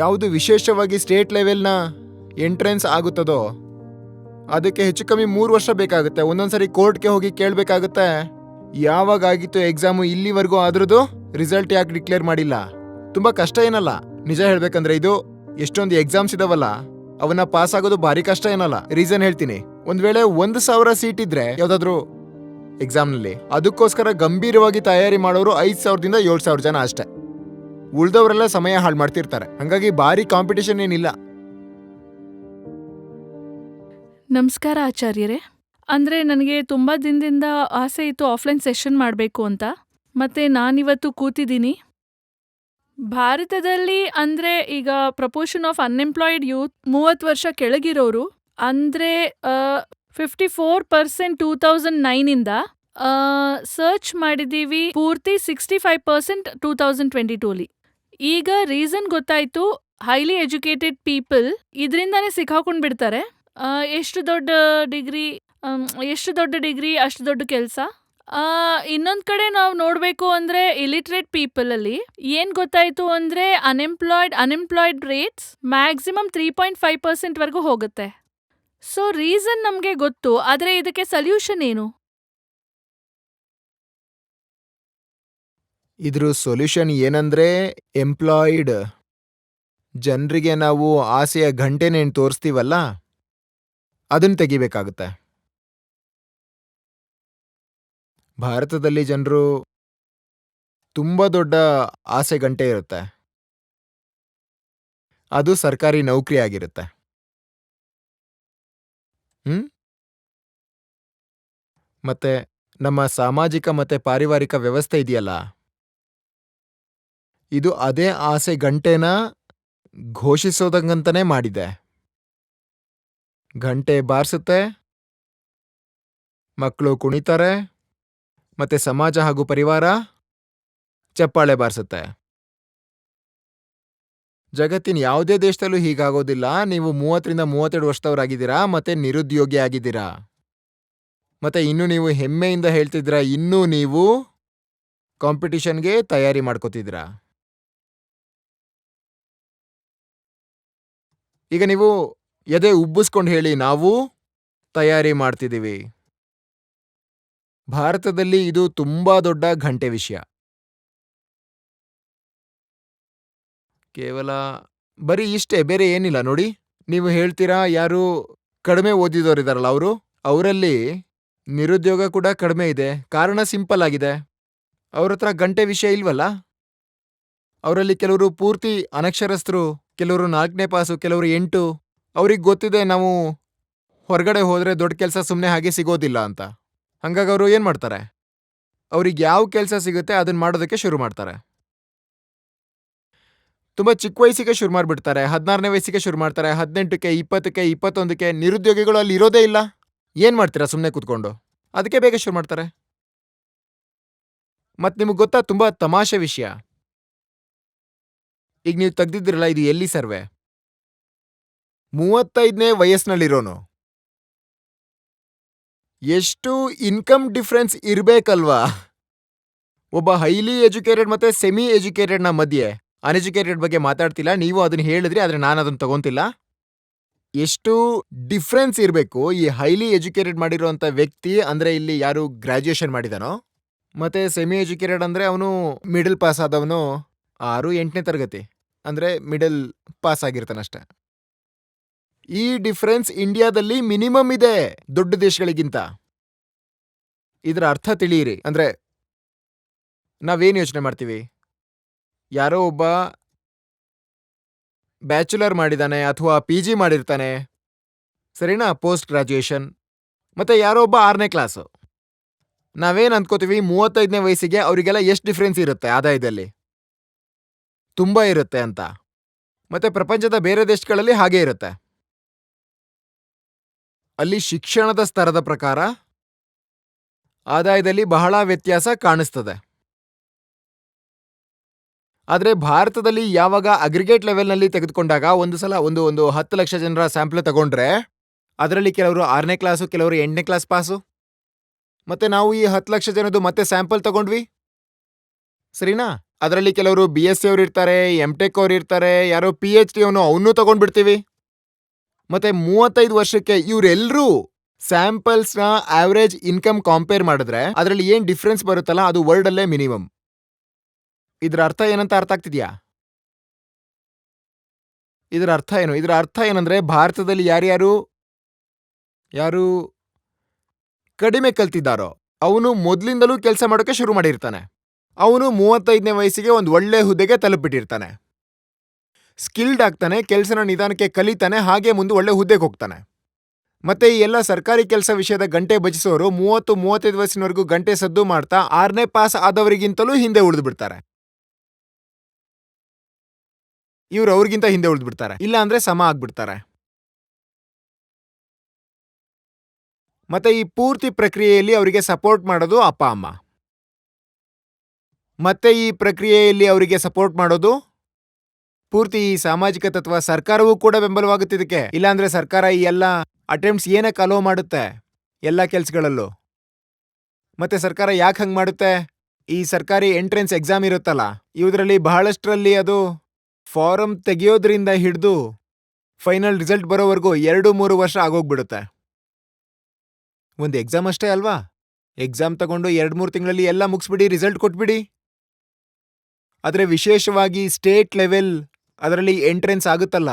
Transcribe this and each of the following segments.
ಯಾವುದು ವಿಶೇಷವಾಗಿ state ಲೆವೆಲ್ನ entrance ಆಗುತ್ತದೋ, ಅದಕ್ಕೆ ಹೆಚ್ಚು ಕಮ್ಮಿ ಮೂರು ವರ್ಷ ಬೇಕಾಗುತ್ತೆ. ಒಂದೊಂದ್ಸರಿ ಕೋರ್ಟ್ಗೆ ಹೋಗಿ ಕೇಳಬೇಕಾಗುತ್ತೆ. ಯಾವಾಗ ಆಗಿತ್ತು ಎಕ್ಸಾಮು ಇಲ್ಲಿವರೆಗೂ ಅದ್ರದ್ದು ರಿಸಲ್ಟ್ ಯಾಕೆ ಡಿಕ್ಲೇರ್ ಮಾಡಿಲ್ಲ? ತುಂಬ ಕಷ್ಟ ಏನಲ್ಲ? ನಿಜ ಹೇಳ್ಬೇಕಂದ್ರೆ ಇದು ಎಷ್ಟೊಂದು ಎಕ್ಸಾಮ್ಸ್ ಇದಾವಲ್ಲ, ಅವನ್ನ ಪಾಸ್ ಆಗೋದು ಭಾರಿ ಕಷ್ಟ ಏನಲ್ಲ? ರೀಸನ್ ಹೇಳ್ತೀನಿ. ಒಂದ್ ವೇಳೆ ಒಂದು ಸಾವಿರ ಸೀಟ್ ಇದ್ರೆ ಯಾವ್ದಾದ್ರು ಎಕ್ಸಾಮ್ನಲ್ಲಿ ಅದಕ್ಕೋಸ್ಕರ ಗಂಭೀರವಾಗಿ ತಯಾರಿ ಮಾಡೋರು ಐದು ಸಾವಿರದಿಂದ ಏಳು ಸಾವಿರ ಜನ ಅಷ್ಟೇ. ಉಳ್ದವರೆಲ್ಲ ಸಮಯ ಹಾಳು ಮಾಡ್ತಿರ್ತಾರೆ. ಹಂಗಾಗಿ ಭಾರಿ ಕಾಂಪಿಟೇಷನ್ ಏನಿಲ್ಲ. ನಮಸ್ಕಾರ ಆಚಾರ್ಯರೇ. ಅಂದರೆ ನನಗೆ ತುಂಬ ದಿನದಿಂದ ಆಸೆ ಇತ್ತು ಆಫ್ಲೈನ್ ಸೆಷನ್ ಮಾಡಬೇಕು ಅಂತ. ಮತ್ತೆ ನಾನಿವತ್ತು ಕೂತಿದ್ದೀನಿ. ಭಾರತದಲ್ಲಿ ಅಂದರೆ ಈಗ ಪ್ರಪೋರ್ಷನ್ ಆಫ್ ಅನ್ಎಂಪ್ಲಾಯ್ಡ್ ಯೂತ್ ಮೂವತ್ತು ವರ್ಷ ಕೆಳಗಿರೋರು ಅಂದ್ರೆ fifty four percent two thousand ನೈನಿಂದ search ಮಾಡಿದ್ದೀವಿ ಪೂರ್ತಿ sixty five percent two thousand twenty ಟೂಲಿ ಈಗ ರೀಸನ್ ಗೊತ್ತಾಯ್ತು. ಹೈಲಿ ಎಜುಕೇಟೆಡ್ ಪೀಪಲ್ ಇದರಿಂದಾನೇ ಸಿಕ್ಕಾಕೊಂಡು ಬಿಡ್ತಾರೆ. ಎಷ್ಟು ದೊಡ್ಡ ಡಿಗ್ರಿ ಎಷ್ಟು ದೊಡ್ಡ ಡಿಗ್ರಿ ಅಷ್ಟು ದೊಡ್ಡ ಕೆಲಸ? ಇನ್ನೊಂದು ಕಡೆ ನಾವು ನೋಡಬೇಕು ಅಂದರೆ ಇಲಿಟ್ರೇಟ್ ಪೀಪಲಲ್ಲಿ ಏನು ಗೊತ್ತಾಯಿತು ಅಂದರೆ unemployed unemployed rates maximum three point five ಪರ್ಸೆಂಟ್ವರೆಗೂ ಹೋಗುತ್ತೆ. ಸೊ ರೀಸನ್ ನಮಗೆ ಗೊತ್ತು, ಆದರೆ ಇದಕ್ಕೆ ಸಲ್ಯೂಷನ್ ಏನು? ಇದ್ರ ಸೊಲ್ಯೂಷನ್ ಏನಂದ್ರೆ ಎಂಪ್ಲಾಯ್ಡ್ ಜನರಿಗೆ ನಾವು ಆಸೆಯ ಗಂಟೆನೇನು ತೋರಿಸ್ತೀವಲ್ಲ? ಅದನ್ನು ತೆಗಿಬೇಕಾಗುತ್ತೆ. ಭಾರತದಲ್ಲಿ ಜನರು ತುಂಬ ದೊಡ್ಡ ಆಸೆ ಗಂಟೆ ಇರುತ್ತೆ. ಅದು ಸರ್ಕಾರಿ ನೌಕರಿ ಆಗಿರುತ್ತೆ. ಹ್ಮ್? ಮತ್ತೆ ನಮ್ಮ ಸಾಮಾಜಿಕ ಮತ್ತೆ ಪಾರಿವಾರಿಕ ವ್ಯವಸ್ಥೆ ಇದೆಯಲ್ಲ? ಇದು ಅದೇ ಆಸೆ ಗಂಟೆನ ಘೋಷಿಸೋದಂಗಂತನೇ ಮಾಡಿದೆ. ಗಂಟೆ ಬಾರಿಸುತ್ತೆ ಮಕ್ಕಳು ಕುಣಿತಾರೆ, ಮತ್ತೆ ಸಮಾಜ ಹಾಗೂ ಪರಿವಾರ ಚಪ್ಪಾಳೆ ಬಾರಿಸುತ್ತೆ. ಜಗತ್ತಿನ ಯಾವುದೇ ದೇಶದಲ್ಲೂ ಹೀಗಾಗೋದಿಲ್ಲ, ನೀವು ಮೂವತ್ತರಿಂದ ಮೂವತ್ತೆರಡು ವರ್ಷದವರಾಗಿದ್ದೀರಾ, ಮತ್ತೆ ನಿರುದ್ಯೋಗಿ ಆಗಿದ್ದೀರಾ? ಮತ್ತೆ ಇನ್ನು ನೀವು ಹೆಮ್ಮೆಯಿಂದ ಹೇಳ್ತಿದ್ದೀರಾ, ಇನ್ನೂ ನೀವು ಕಾಂಪಿಟಿಷನ್ಗೆ ತಯಾರಿ ಮಾಡ್ಕೋತಿದ್ದೀರಾ? ಈಗ ನೀವು ಎದೆ ಉಬ್ಬಿಸ್ಕೊಂಡು ಹೇಳಿ, ನಾವು ತಯಾರಿ ಮಾಡ್ತಿದ್ದೀವಿ. ಭಾರತದಲ್ಲಿ ಇದು ತುಂಬಾ ದೊಡ್ಡ ಘಂಟೆ ವಿಷಯ. ಕೇವಲ ಬರೀ ಇಷ್ಟೇ, ಬೇರೆ ಏನಿಲ್ಲ. ನೋಡಿ, ನೀವು ಹೇಳ್ತೀರಾ, ಯಾರು ಕಡಿಮೆ ಓದಿದವರಿದಾರಲ್ಲ ಅವರು? ಅವರಲ್ಲಿ ನಿರುದ್ಯೋಗ ಕೂಡ ಕಡಿಮೆ ಇದೆ. ಕಾರಣ ಸಿಂಪಲ್ ಆಗಿದೆ. ಅವ್ರ ಹತ್ರ ಗಂಟೆ ವಿಷಯ ಇಲ್ವಲ್ಲ? ಅವರಲ್ಲಿ ಕೆಲವರು ಪೂರ್ತಿ ಅನಕ್ಷರಸ್ಥರು ಕೆಲವರು ನಾಲ್ಕನೇ ಪಾಸು, ಕೆಲವರು ಎಂಟು. ಅವ್ರಿಗೆ ಗೊತ್ತಿದೆ ನಾವು ಹೊರಗಡೆ ಹೋದ್ರೆ ದೊಡ್ಡ ಕೆಲಸ ಸುಮ್ಮನೆ ಹಾಗೆ ಸಿಗೋದಿಲ್ಲ ಅಂತ. ಹಂಗಾಗಿ ಅವರು ಏನು ಮಾಡ್ತಾರೆ? ಅವ್ರಿಗೆ ಯಾವ ಕೆಲಸ ಸಿಗುತ್ತೆ ಅದನ್ನು ಮಾಡೋದಕ್ಕೆ ಶುರು ಮಾಡ್ತಾರೆ. ತುಂಬ ಚಿಕ್ಕ ವಯಸ್ಸಿಗೆ ಶುರು ಮಾಡಿಬಿಡ್ತಾರೆ, ಹದಿನಾರನೇ ವಯಸ್ಸಿಗೆ ಶುರು ಮಾಡ್ತಾರೆ, ಹದಿನೆಂಟಕ್ಕೆ, ಇಪ್ಪತ್ತಕ್ಕೆ, ಇಪ್ಪತ್ತೊಂದಕ್ಕೆ ನಿರುದ್ಯೋಗಿಗಳು ಅಲ್ಲಿ ಇರೋದೇ ಇಲ್ಲ. ಏನು ಮಾಡ್ತೀರಾ ಸುಮ್ಮನೆ ಕೂತ್ಕೊಂಡು? ಅದಕ್ಕೆ ಬೇಗ ಶುರು ಮಾಡ್ತಾರೆ. ಮತ್ತು ನಿಮಗೆ ಗೊತ್ತಾ ತುಂಬಾ ತಮಾಷೆ ವಿಷಯ. ಈಗ ನೀವು ತೆಗ್ದಿದ್ದಿರಲ್ಲ, ಇದು ಎಲ್ಲಿ ಸರ್ವೆ? ಮೂವತ್ತೈದನೇ ವಯಸ್ಸಿನಲ್ಲಿರೋನು. ಎಷ್ಟು ಇನ್ಕಮ್ ಡಿಫ್ರೆನ್ಸ್ ಇರಬೇಕಲ್ವಾ? ಒಬ್ಬ ಹೈಲಿ ಎಜುಕೇಟೆಡ್ ಮತ್ತೆ ಸೆಮಿ ಎಜುಕೇಟೆಡ್ನ ಮಧ್ಯೆ. ಅನ್ಎಜುಕೇಟೆಡ್ ಬಗ್ಗೆ ಮಾತಾಡ್ತಿಲ್ಲ, ನೀವು ಅದನ್ನ ಹೇಳಿದ್ರಿ, ಆದರೆ ನಾನು ಅದನ್ನು ತಗೊಂತಿಲ್ಲ. ಎಷ್ಟು ಡಿಫ್ರೆನ್ಸ್ ಇರಬೇಕು ಈ ಹೈಲಿ ಎಜುಕೇಟೆಡ್ ಮಾಡಿರುವಂಥ ವ್ಯಕ್ತಿ, ಅಂದ್ರೆ ಇಲ್ಲಿ ಯಾರು ಗ್ರಾಜುಯೇಷನ್ ಮಾಡಿದಾನೋ, ಮತ್ತೆ ಸೆಮಿ ಎಜುಕೇಟೆಡ್ ಅಂದ್ರೆ ಅವನು ಮಿಡಲ್ ಪಾಸ್ ಆದವನು, ಆರು ಎಂಟನೇ ತರಗತಿ. ಅಂದ್ರೆ ಮಿಡಲ್ ಪಾಸ್ ಆಗಿರ್ತಾನಷ್ಟೆ ಈ ಡಿಫ್ರೆನ್ಸ್ ಇಂಡಿಯಾದಲ್ಲಿ ಮಿನಿಮಮ್ ಇದೆ ದೊಡ್ಡ ದೇಶಗಳಿಗಿಂತ. ಇದರ ಅರ್ಥ ತಿಳಿಯಿರಿ. ಅಂದರೆ ನಾವೇನು ಯೋಚನೆ ಮಾಡ್ತೀವಿ? ಯಾರೋ ಒಬ್ಬ ಬ್ಯಾಚುಲರ್ ಮಾಡಿದಾನೆ ಅಥವಾ ಪಿ ಜಿ ಮಾಡಿರ್ತಾನೆ. ಸರಿನಾ? Post graduation. ಮತ್ತು ಯಾರೋ ಒಬ್ಬ ಆರನೇ ಕ್ಲಾಸು. ನಾವೇನು ಅಂದ್ಕೋತೀವಿ ಮೂವತ್ತೈದನೇ ವಯಸ್ಸಿಗೆ ಅವರಿಗೆಲ್ಲ ಎಷ್ಟು ಡಿಫ್ರೆನ್ಸ್ ಇರುತ್ತೆ ಆದಾಯದಲ್ಲಿ? ತುಂಬಾ ಇರುತ್ತೆ ಅಂತ. ಮತ್ತೆ ಪ್ರಪಂಚದ ಬೇರೆ ದೇಶಗಳಲ್ಲಿ ಹಾಗೆ ಇರುತ್ತೆ. ಅಲ್ಲಿ ಶಿಕ್ಷಣದ ಸ್ತರದ ಪ್ರಕಾರ ಆದಾಯದಲ್ಲಿ ಬಹಳ ವ್ಯತ್ಯಾಸ ಕಾಣಿಸ್ತದೆ. ಆದರೆ ಭಾರತದಲ್ಲಿ ಯಾವಾಗ ಅಗ್ರಿಗೇಟ್ ಲೆವೆಲ್ನಲ್ಲಿ ತೆಗೆದುಕೊಂಡಾಗ ಒಂದು ಸಲ ಒಂದು ಒಂದು ಹತ್ತು ಲಕ್ಷ ಜನರ ಸ್ಯಾಂಪಲ್ ತಗೊಂಡ್ರೆ ಅದರಲ್ಲಿ ಕೆಲವರು ಆರನೇ ಕ್ಲಾಸು, ಕೆಲವರು ಎಂಟನೇ ಕ್ಲಾಸ್ ಪಾಸು. ಮತ್ತೆ ನಾವು ಈ ಹತ್ತು ಲಕ್ಷ ಜನದ್ದು ಮತ್ತೆ ಸ್ಯಾಂಪಲ್ ತಗೊಂಡ್ವಿ? ಸರಿನಾ? ಅದರಲ್ಲಿ ಕೆಲವರು ಬಿ ಎಸ್ ಸಿ ಅವ್ರು ಇರ್ತಾರೆ ಎಂ ಟೆಕ್ ಅವ್ರು ಇರ್ತಾರೆ, ಯಾರೋ ಪಿ ಎಚ್ ಡಿ ಅವನು ಅವನ್ನೂ ತಗೊಂಡ್ಬಿಡ್ತೀವಿ. ಮತ್ತೆ ಮೂವತ್ತೈದು ವರ್ಷಕ್ಕೆ ಇವರೆಲ್ಲರೂ ಸ್ಯಾಂಪಲ್ಸ್ನ ಆವರೇಜ್ ಇನ್ಕಮ್ ಕಾಂಪೇರ್ ಮಾಡಿದ್ರೆ ಅದರಲ್ಲಿ ಏನು ಡಿಫ್ರೆನ್ಸ್ ಬರುತ್ತಲ್ಲ, ಅದು ವರ್ಲ್ಡಲ್ಲೇ ಮಿನಿಮಮ್ ಇದರ ಅರ್ಥ ಏನಂತ ಅರ್ಥ ಆಗ್ತಿದ್ಯಾ? ಇದರ ಅರ್ಥ ಏನು? ಇದರ ಅರ್ಥ ಏನಂದ್ರೆ ಭಾರತದಲ್ಲಿ ಯಾರ್ಯಾರು, ಯಾರು ಕಡಿಮೆ ಕಲ್ತಿದ್ದಾರೋ, ಅವನು ಮೊದಲಿಂದಲೂ ಕೆಲಸ ಮಾಡೋಕೆ ಶುರು ಮಾಡಿರ್ತಾನೆ. ಅವನು ಮೂವತ್ತೈದನೇ ವಯಸ್ಸಿಗೆ ಒಂದು ಒಳ್ಳೆ ಹುದ್ದೆಗೆ ತಲುಪಿಟ್ಟಿರ್ತಾನೆ. ಸ್ಕಿಲ್ಡ್ ಆಗ್ತಾನೆ, ಕೆಲಸನ ನಿಧಾನಕ್ಕೆ ಕಲಿತಾನೆ, ಹಾಗೆ ಮುಂದೆ ಒಳ್ಳೆ ಹುದ್ದೆಗೆ ಹೋಗ್ತಾನೆ. ಮತ್ತೆ ಈ ಎಲ್ಲ ಸರ್ಕಾರಿ ಕೆಲಸ ವಿಷಯದ ಗಂಟೆ ಬಜಿಸೋರು ಮೂವತ್ತು, ಮೂವತ್ತೈದು ವಯಸ್ಸಿನವರೆಗೂ ಗಂಟೆ ಸದ್ದು ಮಾಡ್ತಾ ಆರನೇ ಪಾಸ್ ಆದವರಿಗಿಂತಲೂ ಹಿಂದೆ ಉಳಿದು ಬಿಡ್ತಾರೆ. ಇವ್ರು ಅವ್ರಿಗಿಂತ ಹಿಂದೆ ಉಳಿದು ಬಿಡ್ತಾರೆ. ಇಲ್ಲ ಅಂದ್ರೆ ಸಮ ಆಗ್ಬಿಡ್ತಾರೆ. ಮತ್ತೆ ಈ ಪೂರ್ತಿ ಪ್ರಕ್ರಿಯೆಯಲ್ಲಿ ಅವರಿಗೆ ಸಪೋರ್ಟ್ ಮಾಡೋದು ಅಪ್ಪ, ಅಮ್ಮ. ಮತ್ತೆ ಈ ಪ್ರಕ್ರಿಯೆಯಲ್ಲಿ ಅವರಿಗೆ ಸಪೋರ್ಟ್ ಮಾಡೋದು? ಪೂರ್ತಿ ಈ ಸಾಮಾಜಿಕ ತತ್ವ ಸರ್ಕಾರವೂ ಕೂಡ ಬೆಂಬಲವಾಗುತ್ತೆ ಇದಕ್ಕೆ. ಇಲ್ಲಾಂದ್ರೆ ಸರ್ಕಾರ ಈ ಎಲ್ಲ ಅಟೆಂಪ್ಟ್ಸ್ ಏನಕ್ಕೆ ಅಲೋ ಮಾಡುತ್ತೆ? ಎಲ್ಲ ಕೆಲಸಗಳಲ್ಲೂ. ಮತ್ತೆ ಸರ್ಕಾರ ಯಾಕೆ ಹಂಗೆ ಮಾಡುತ್ತೆ? ಈ ಸರ್ಕಾರಿ ಎಂಟ್ರೆನ್ಸ್ ಎಕ್ಸಾಮ್ ಇರುತ್ತಲ್ಲ, ಇವುದ್ರಲ್ಲಿ ಬಹಳಷ್ಟರಲ್ಲಿ ಅದು ಫಾರಂ ತೆಗೆಯೋದ್ರಿಂದ ಹಿಡಿದು ಫೈನಲ್ ರಿಸಲ್ಟ್ ಬರೋವರೆಗೂ ಎರಡು ಮೂರು ವರ್ಷ ಆಗೋಗ್ಬಿಡುತ್ತೆ. ಒಂದು ಎಕ್ಸಾಮ್ ಅಷ್ಟೇ ಅಲ್ವಾ? ಎಕ್ಸಾಮ್ ತಗೊಂಡು ಎರಡು ಮೂರು ತಿಂಗಳಲ್ಲಿ ಎಲ್ಲ ಮುಗಿಸ್ಬಿಡಿ ರಿಸಲ್ಟ್ ಕೊಟ್ಬಿಡಿ. ಆದರೆ ವಿಶೇಷವಾಗಿ ಸ್ಟೇಟ್ ಲೆವೆಲ್ ಅದರಲ್ಲಿ ಎಂಟ್ರೆನ್ಸ್ ಆಗುತ್ತಲ್ಲ.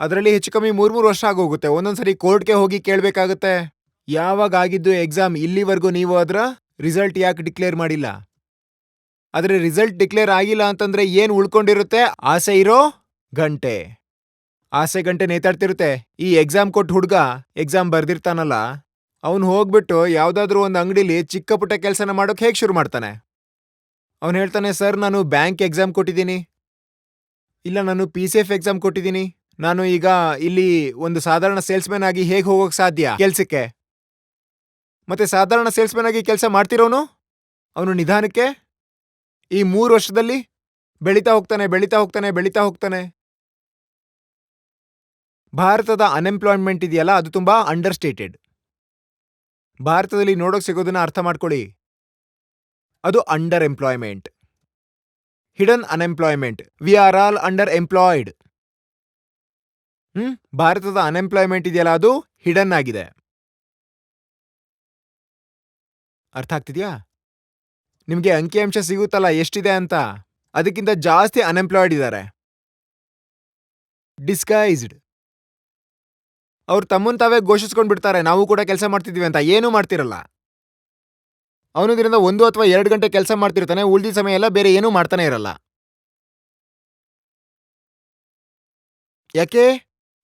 ಅದರಲ್ಲಿ ಹೆಚ್ಚು ಕಮ್ಮಿ ಮೂರು ಮೂರು ವರ್ಷ ಆಗೋಗುತ್ತೆ. ಒಂದೊಂದ್ಸರಿ ಕೋರ್ಟ್ಗೆ ಹೋಗಿ ಕೇಳಬೇಕಾಗುತ್ತೆ. ಯಾವಾಗ ಆಗಿದ್ದು ಎಕ್ಸಾಮ್ ಇಲ್ಲಿವರೆಗೂ ನೀವು ಅದರ ರಿಸಲ್ಟ್ ಯಾಕೆ ಡಿಕ್ಲೇರ್ ಮಾಡಿಲ್ಲ? ಆದರೆ ರಿಸಲ್ಟ್ ಡಿಕ್ಲೇರ್ ಆಗಿಲ್ಲ ಅಂತಂದ್ರೆ ಏನು ಉಳ್ಕೊಂಡಿರುತ್ತೆ? ಆಸೆ ಇರೋ ಗಂಟೆ. ಆಸೆ ಗಂಟೆ ನೇತಾಡ್ತಿರುತ್ತೆ. ಈ ಎಕ್ಸಾಮ್ ಕೊಟ್ಟು ಹುಡುಗ ಎಕ್ಸಾಮ್ ಬರ್ದಿರ್ತಾನಲ್ಲ, ಅವನು ಹೋಗ್ಬಿಟ್ಟು ಯಾವುದಾದ್ರೂ ಒಂದು ಅಂಗಡಿಲಿ ಚಿಕ್ಕ ಪುಟ್ಟ ಕೆಲಸನ ಮಾಡೋಕೆ ಹೇಗೆ ಶುರು ಮಾಡ್ತಾನೆ? ಅವನು ಹೇಳ್ತಾನೆ, ಸರ್, ನಾನು ಬ್ಯಾಂಕ್ ಎಕ್ಸಾಮ್ ಕೊಟ್ಟಿದ್ದೀನಿ. ಇಲ್ಲ, ನಾನು ಪಿ ಸಿ ಎಫ್ ಎಕ್ಸಾಮ್ ಕೊಟ್ಟಿದ್ದೀನಿ. ನಾನು ಈಗ ಇಲ್ಲಿ ಒಂದು ಸಾಧಾರಣ ಸೇಲ್ಸ್ಮ್ಯಾನ್ ಆಗಿ ಹೇಗೆ ಹೋಗೋಕೆ ಸಾಧ್ಯ ಕೆಲಸಕ್ಕೆ? ಮತ್ತೆ ಸಾಧಾರಣ ಸೇಲ್ಸ್ಮನ್ ಆಗಿ ಕೆಲಸ ಮಾಡ್ತಿರೋನು? ಅವನು ನಿಧಾನಕ್ಕೆ? ಈ ಮೂರು ವರ್ಷದಲ್ಲಿ? ಬೆಳೀತಾ ಹೋಗ್ತಾನೆ ಬೆಳೀತಾ ಹೋಗ್ತಾನೆ ಬೆಳೀತಾ ಹೋಗ್ತಾನೆ. ಭಾರತದ ಅನ್ಎಂಪ್ಲಾಯ್ಮೆಂಟ್ ಇದೆಯಲ್ಲ, ಅದು ತುಂಬಾ ಅಂಡರ್ಸ್ಟೇಟೆಡ್. ಭಾರತದಲ್ಲಿ ನೋಡೋಕೆ ಸಿಗೋದನ್ನ ಅರ್ಥ ಮಾಡ್ಕೊಳ್ಳಿ. ಅದು underemployment hidden unemployment we are all underemployed hmm ಭಾರತದ ಅನ್ಎಂಪ್ಲಾಯ್ಮೆಂಟ್ ಇದೆಯಲ್ಲ ಅದು ಹಿಡನ್ ಆಗಿದೆ. ಅರ್ಥ ಆಗ್ತಿದ್ಯಾ? ನಿಮಗೆ ಅಂಕಿಅಂಶ ಸಿಗುತ್ತಲ್ಲ, ಎಷ್ಟಿದೆ ಅಂತ? ಅದಕ್ಕಿಂತ ಜಾಸ್ತಿ ಅನ್ಎಂಪ್ಲಾಯ್ಡ್ ಇದ್ದಾರೆ. ಡಿಸ್ಗೈಸ್ಡ್ ಅವ್ರು ತಮ್ಮನ್ನು ತಾವೇ ಘೋಷಿಸ್ಕೊಂಡು ಬಿಡ್ತಾರೆ ನಾವು ಕೂಡ ಕೆಲಸ ಮಾಡ್ತಿದ್ವಿ ಅಂತ, ಏನೂ ಮಾಡ್ತಿರಲ್ಲ. ಅವನು ಇದರಿಂದ ಒಂದು ಅಥವಾ ಎರಡು ಗಂಟೆ ಕೆಲಸ ಮಾಡ್ತಿರ್ತಾನೆ ಉಳಿದ ಸಮಯ ಎಲ್ಲ ಬೇರೆ ಏನೂ ಮಾಡ್ತಾನೆ ಇರಲ್ಲ. ಯಾಕೆ?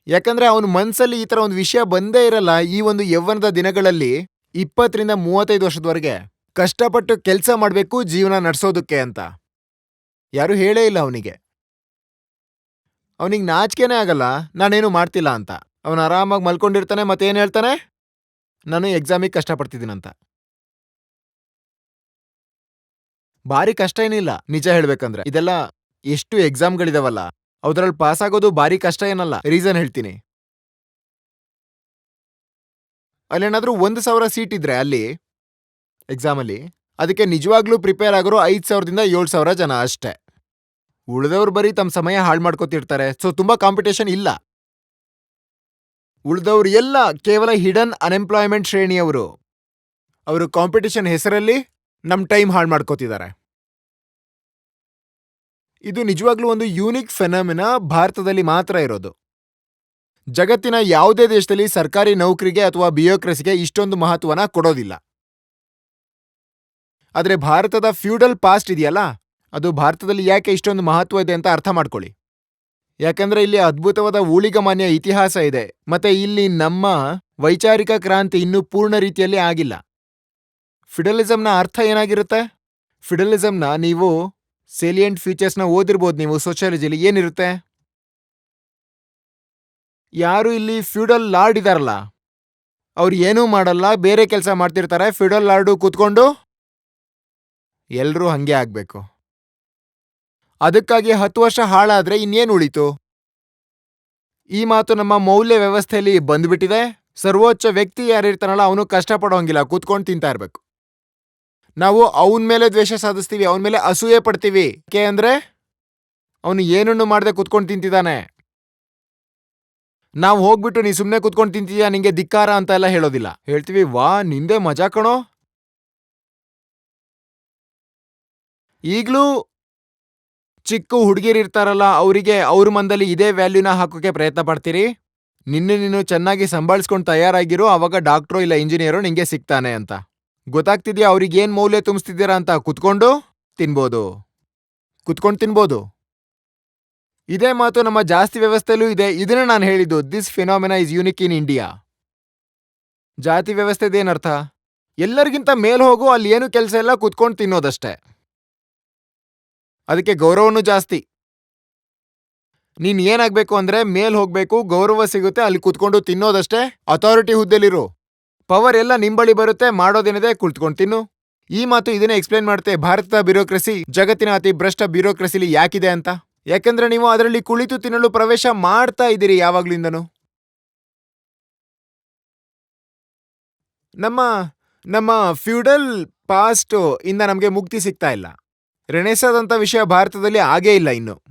ಯಾಕಂದ್ರೆ ಅವನ ಮನಸ್ಸಲ್ಲಿ ಈ ತರ ಒಂದು ವಿಷಯ ಬಂದೇ ಇರಲ್ಲ, ಈ ಒಂದು ಯೌವನದ ದಿನಗಳಲ್ಲಿ ಇಪ್ಪತ್ತರಿಂದ ಮೂವತ್ತೈದು ವರ್ಷದವರೆಗೆ. ಕಷ್ಟಪಟ್ಟು ಕೆಲಸ ಮಾಡಬೇಕು, ಜೀವನ ನಡೆಸೋದಕ್ಕೆ ಅಂತ. ಯಾರು ಹೇಳೇ ಇಲ್ಲ ಅವನಿಗೆ. ಅವನಿಗೆ ನಾಚಿಕೆನೇ ಆಗಲ್ಲ, ನಾನೇನು ಮಾಡ್ತಿಲ್ಲ ಅಂತ. ಅವನು ಆರಾಮಾಗಿ ಮಲ್ಕೊಂಡಿರ್ತಾನೆ, ಮತ್ತೇನು ಹೇಳ್ತಾನೆ? ನಾನು ಎಕ್ಸಾಮಿಗೆ ಕಷ್ಟಪಡ್ತಿದ್ದೀನಂತ. ಭಾರಿ ಕಷ್ಟ ಏನಿಲ್ಲ, ನಿಜ ಹೇಳ್ಬೇಕಂದ್ರೆ. ಇದೆಲ್ಲ ಎಷ್ಟು ಎಕ್ಸಾಮ್ಗಳಿದಾವಲ್ಲ ಅದ್ರಲ್ಲಿ ಪಾಸ್ ಆಗೋದು ಭಾರಿ ಕಷ್ಟ ಏನಲ್ಲ ರೀಸನ್ ಹೇಳ್ತೀನಿ. ಅಲ್ಲೇನಾದ್ರೂ ಒಂದು ಸಾವಿರ ಸೀಟ್ ಇದ್ರೆ ಅಲ್ಲಿ ಎಕ್ಸಾಮಲ್ಲಿ ಅದಕ್ಕೆ ನಿಜವಾಗ್ಲೂ ಪ್ರಿಪೇರ್ ಆಗೋರು ಐದು ಸಾವಿರದಿಂದ ಏಳು ಸಾವಿರ ಜನ ಅಷ್ಟೇ. ಉಳಿದವ್ರು ಬರೀ ತಮ್ಮ ಸಮಯ ಹಾಳು ಮಾಡ್ಕೋತಿರ್ತಾರೆ ಸೊ ತುಂಬಾ ಕಾಂಪಿಟೇಷನ್ ಇಲ್ಲ. ಉಳಿದವ್ರು ಎಲ್ಲ ಕೇವಲ ಹಿಡನ್ ಅನ್ಎಂಪ್ಲಾಯ್ಮೆಂಟ್ ಶ್ರೇಣಿಯವರು. ಅವರು ಕಾಂಪಿಟೇಷನ್ ಹೆಸರಲ್ಲಿ ನಮ್ ಟೈಮ್ ಹಾಳು ಮಾಡ್ಕೋತಿದ್ದಾರೆ ಇದು ನಿಜವಾಗ್ಲೂ ಒಂದು ಯೂನಿಕ್ ಫೆನಮಿನ ಭಾರತದಲ್ಲಿ ಮಾತ್ರ ಇರೋದು. ಜಗತ್ತಿನ ಯಾವುದೇ ದೇಶದಲ್ಲಿ ಸರ್ಕಾರಿ ನೌಕರಿಗೆ ಅಥವಾ ಬಿಯೋಕ್ರಸಿಗೆ ಇಷ್ಟೊಂದು ಮಹತ್ವನ ಕೊಡೋದಿಲ್ಲ. ಆದ್ರೆ ಭಾರತದ ಫ್ಯೂಡಲ್ ಪಾಸ್ಟ್ ಇದೆಯಲ್ಲ, ಅದು ಭಾರತದಲ್ಲಿ ಯಾಕೆ ಇಷ್ಟೊಂದು ಮಹತ್ವ ಇದೆ ಅಂತ ಅರ್ಥ ಮಾಡ್ಕೊಳ್ಳಿ. ಯಾಕಂದ್ರೆ ಇಲ್ಲಿ ಅದ್ಭುತವಾದ ಊಳಿಗಮಾನ್ಯ ಇತಿಹಾಸ ಇದೆ, ಮತ್ತೆ ಇಲ್ಲಿ ನಮ್ಮ ವೈಚಾರಿಕ ಕ್ರಾಂತಿ ಇನ್ನೂ ಪೂರ್ಣ ರೀತಿಯಲ್ಲಿ ಆಗಿಲ್ಲ. ಫಿಡಲಿಸಂನ ಅರ್ಥ ಏನಾಗಿರುತ್ತೆ? ಫಿಡಲಿಸಂನ ನೀವು ಸೇಲಿಯಂಟ್ ಫೀಚರ್ಸ್ನ ಓದಿರ್ಬೋದು ನೀವು ಸೋಷಿಯಾಲಜಿಲಿ ಏನಿರುತ್ತೆ? ಯಾರು ಇಲ್ಲಿ ಫ್ಯೂಡಲ್ ಲಾರ್ಡ್ ಇದಾರಲ್ಲ, ಅವ್ರು ಏನೂ ಮಾಡಲ್ಲ, ಬೇರೆ ಕೆಲಸ ಮಾಡ್ತಿರ್ತಾರೆ, ಫ್ಯೂಡಲ್ ಲಾರ್ಡು ಕೂತ್ಕೊಂಡು ಎಲ್ಲರೂ ಹಂಗೆ ಆಗಬೇಕು. ಅದಕ್ಕಾಗಿ ಹತ್ತು ವರ್ಷ ಹಾಳಾದರೆ ಇನ್ನೇನು ಉಳಿತು? ಈ ಮಾತು ನಮ್ಮ ಮೌಲ್ಯ ವ್ಯವಸ್ಥೆಯಲ್ಲಿ ಬಂದ್ಬಿಟ್ಟಿದೆ. ಸರ್ವೋಚ್ಚ ವ್ಯಕ್ತಿ ಯಾರಿರ್ತಾನಲ್ಲ, ಅವನು ಕಷ್ಟಪಡೋಂಗಿಲ್ಲ ಕೂತ್ಕೊಂಡು ತಿಂತಾ ಇರ್ಬೇಕು. ನಾವು ಅವನ ಮೇಲೆ ದ್ವೇಷ ಸಾಧಿಸ್ತೀವಿ, ಅವನ ಮೇಲೆ ಅಸೂಯೆ ಪಡ್ತೀವಿ. ಯಾಕೆ ಅಂದ್ರೆ ಅವನು ಏನನ್ನು ಮಾಡದೆ ಕುತ್ಕೊಂಡು ತಿಂತಿದ್ದಾನೆ. ನಾವು ಹೋಗ್ಬಿಟ್ಟು ನೀ ಸುಮ್ಮನೆ ಕುತ್ಕೊಂಡು ತಿಂತಿದ್ಯಾ, ನಿಂಗೆ ಧಿಕ್ಕಾರ ಅಂತ ಎಲ್ಲ ಹೇಳೋದಿಲ್ಲ. ಹೇಳ್ತೀವಿ, ವಾ, ನಿಂದೆ ಮಜಾ ಕಣೋ. ಈಗ್ಲೂ ಚಿಕ್ಕ ಹುಡುಗಿರು ಇರ್ತಾರಲ್ಲ, ಅವರಿಗೆ ಅವ್ರ ಮಂದಲ್ಲಿ ಇದೇ ವ್ಯಾಲ್ಯೂನ ಹಾಕೋಕೆ ಪ್ರಯತ್ನ ಪಡ್ತೀರಿ. ನಿನ್ನೆ ನೀನು ಚೆನ್ನಾಗಿ ಸಂಭಾಳಿಸ್ಕೊಂಡು ತಯಾರಾಗಿರೋ, ಅವಾಗ ಡಾಕ್ಟ್ರೋ ಇಲ್ಲ ಇಂಜಿನಿಯರೋ ನಿಂಗೆ ಸಿಗ್ತಾನೆ ಅಂತ. ಗೊತ್ತಾಗ್ತಿದ್ಯಾ ಅವ್ರಿಗೇನ್ ಮೌಲ್ಯ ತುಂಬಿಸ್ತಿದ್ದೀರಾ ಅಂತ ಕುತ್ಕೊಂಡು ತಿನ್ಬೋದು? ಕುತ್ಕೊಂಡು ತಿನ್ಬೋದು? ಇದೇ ಮಾತು ನಮ್ಮ ಜಾಸ್ತಿ ವ್ಯವಸ್ಥೆಲೂ ಇದೆ. ಇದನ್ನ ನಾನು ಹೇಳಿದ್ದು. This phenomena is unique in India ಜಾತಿ ವ್ಯವಸ್ಥೆದೇನರ್ಥ ಎಲ್ಲರಿಗಿಂತ ಮೇಲ್ ಹೋಗು, ಅಲ್ಲಿ ಏನು ಕೆಲಸ ಇಲ್ಲ, ಕುತ್ಕೊಂಡು ತಿನ್ನೋದಷ್ಟೇ. ಅದಕ್ಕೆ ಗೌರವನೂ ಜಾಸ್ತಿ. ನೀನ್ ಏನಾಗ್ಬೇಕು ಅಂದ್ರೆ ಮೇಲ್ ಹೋಗ್ಬೇಕು, ಗೌರವ ಸಿಗುತ್ತೆ, ಅಲ್ಲಿ ಕುತ್ಕೊಂಡು ತಿನ್ನೋದಷ್ಟೇ. ಅಥಾರಿಟಿ ಹುದ್ದೆಲಿರು. ಪವರ್ ಎಲ್ಲ ನಿಂಬಳಿ ಬರುತ್ತೆ, ಮಾಡೋದೇನಿದೆ ಕುಳಿತುಕೊಂಡು ತಿನ್ನು. ಈ ಮಾತು ಇದನ್ನೇ ಎಕ್ಸ್ಪ್ಲೇನ್ ಮಾಡುತ್ತೆ ಭಾರತದ ಬ್ಯೂರೋಕ್ರಸಿ ಜಗತ್ತಿನ ಅತಿ ಭ್ರಷ್ಟ ಬ್ಯೂರೋಕ್ರಸಿಲಿ ಯಾಕಿದೆ ಅಂತ. ಯಾಕಂದ್ರೆ ನೀವು ಅದರಲ್ಲಿ ಕುಳಿತು ತಿನ್ನಲು ಪ್ರವೇಶ ಮಾಡ್ತಾ ಇದ್ದೀರಿ ಯಾವಾಗ್ಲಿಂದನು. ನಮ್ಮ ನಮ್ಮ ಫ್ಯೂಡಲ್ ಪಾಸ್ಟ್ ಇಂದ ನಮಗೆ ಮುಕ್ತಿ ಸಿಗ್ತಾ ಇಲ್ಲ. ರೆನೆಸಾದಂತ ವಿಷಯ ಭಾರತದಲ್ಲಿ ಆಗೇ ಇಲ್ಲ ಇನ್ನು.